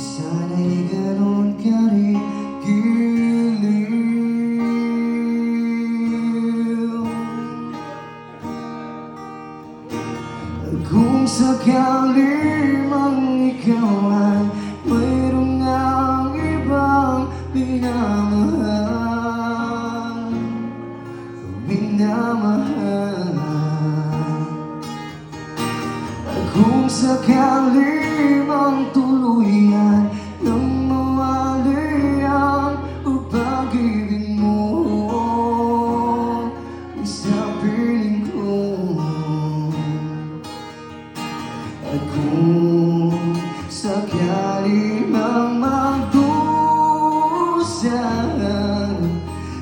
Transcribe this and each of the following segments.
Sana'y ganon ka rin giliw Kung sakali mang ikaw ay mayroong ngang ibang minamahal Minamahal. Kung sakali kung sakali mang magdusahan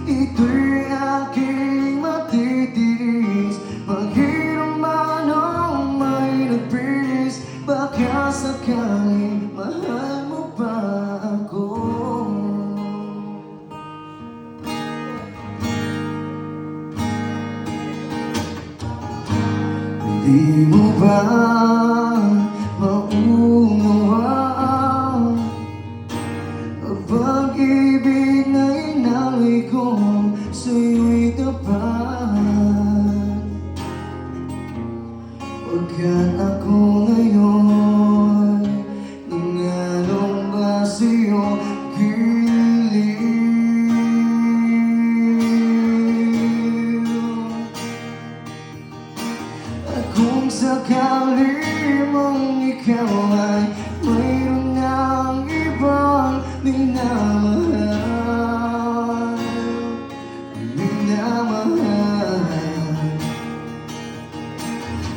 Ito'y aking matitiis. Maghirang man ang may nagpilis Di mo ba pag-ibig na inalay ko sa'yo'y tapat Pagkat ako ngayon Nangalong ba sa'yo kung sakali mong ikaw ay mayroong ibang minamahal. Minamahal.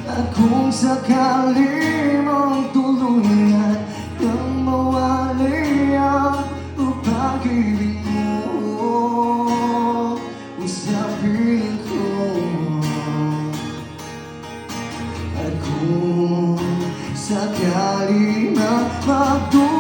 At kung sakali mong tuluyan Nang mawali ang pag-ibig mo Sa piling ko. At kung sakali na magdusa